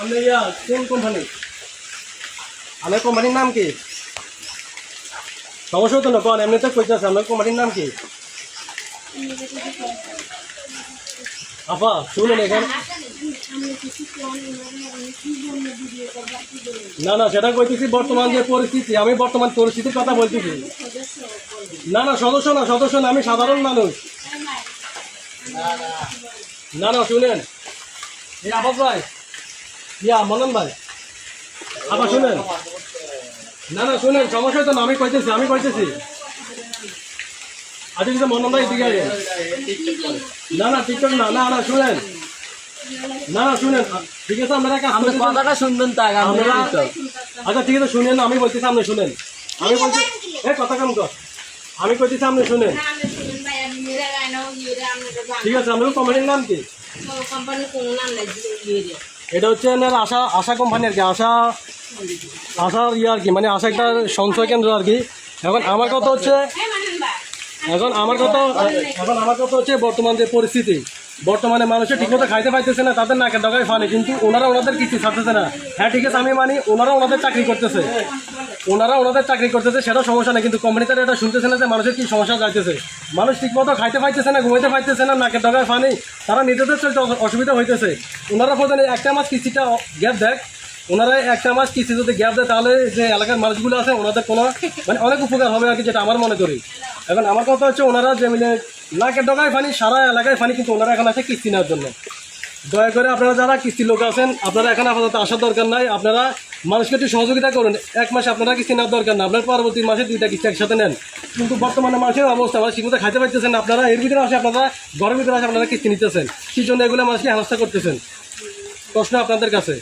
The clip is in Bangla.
আপনি ইয়া কোন কোম্পানি আপনার কোম্পানির নাম কি? সমস্যা তো না, কোন? এমনিতে কইতেছে আপনার কোম্পানির নাম কি? আপা শুনুন এখানে। না না, সেটা কইতেছি বর্তমান যে পরিস্থিতি, আমি বর্তমান পরিস্থিতির কথা বলতেছি। না না, সদস্য না সদস্য না, আমি সাধারণ মানুষ। না না। শুনেন। এই ভাই ইয়া মনন ভাই। আবার শুনেন। না না শুনেন সমস্যা তো না আমি কইতেছি আমি কইতেছি। আচ্ছা কিন্তু মনন ভাই এদিকে আগে না না টিকটক না না না শুনেন। না না শুনেন ঠিক আছে আপনারা কাজ আপনি কথাটা শুনবেন আমরা- আচ্ছা ঠিক আছে শুনেন আমি বলতেছি আপনি শুনেন। আমি বলছি এ কথা কাম কর। আমি কইতেছি আপনি শুনেন। ঠিক আছে কোম্পানির নাম কি? এটা হচ্ছে আশা আশা কোম্পানি আর কি, আশা আশার ইয়ে আর কি মানে আশা একটা সঞ্চয় কেন্দ্র আর কি। এখন আমার কথা হচ্ছে, এখন আমার কথা, এখন আমার কথা হচ্ছে বর্তমান যে পরিস্থিতি, বর্তমানে মানুষের ঠিকমতো খাইতে পাইতেছে না, তাদের নাকের ডগায় ফানে, কিন্তু ওনারা ওনাদের কিছু ছাড়তেছে না। হ্যাঁ ঠিক আছে, আমি মানি, ওনারা ওনাদের চাকরি করতেছে। ওনারা ওনাদের চাকরি করতেছে সেটা সমস্যা নেই, কিন্তু কোম্পানি তারা এটা শুনতেছে না যে মানুষের কি সমস্যা যাইতেছে। মানুষ ঠিকমতো খাইতে পাইতেছে না, ঘুমাইতে পাইতেছে না, নাকের ডগায় ফানি তারা নিজেদের চলতে অসুবিধা হইতেছে। ওনারা প্রধান একটা মাস কিস্তিটা গ্যাপ দেখ ওনারা একটা মাস কিস্তি যদি গ্যাপ দেয়, তাহলে যে এলাকার মানুষগুলো আছে, ওনাদের কোনো মানে অনেক উপকার হবে আর কি, যেটা আমার মনে করি। এখন আমার কথা হচ্ছে, ওনারা যে মানে নাকের ডগায় ফানি সারা এলাকায় ফানি কিন্তু ওনারা এখন আছে কিস্তি নেওয়ার জন্য। দয়া করে আপনারা যারা কিস্তি লোক আছেন, আপনারা এখন আপাতত আসার দরকার নাই। আপনারা মানুষকে একটু সহযোগিতা করুন। এক মাসে আপনারা কিস্তি নেওয়ার দরকার না। আপনার পরবর্তী মাসে দুইটা কিস্তি একসাথে নেন। কিন্তু বর্তমানে মানুষের অবস্থা মানে ঠিকমতো খাইতে পারতেছেন আপনারা এর ভিতরে আসে আপনারা, ঘরের ভিতরে আসে আপনারা কিস্তি নিতেছেন। সেই জন্য এগুলো মানুষকে হেনস্থা করতেছেন। প্রশ্ন আপনাদের কাছে।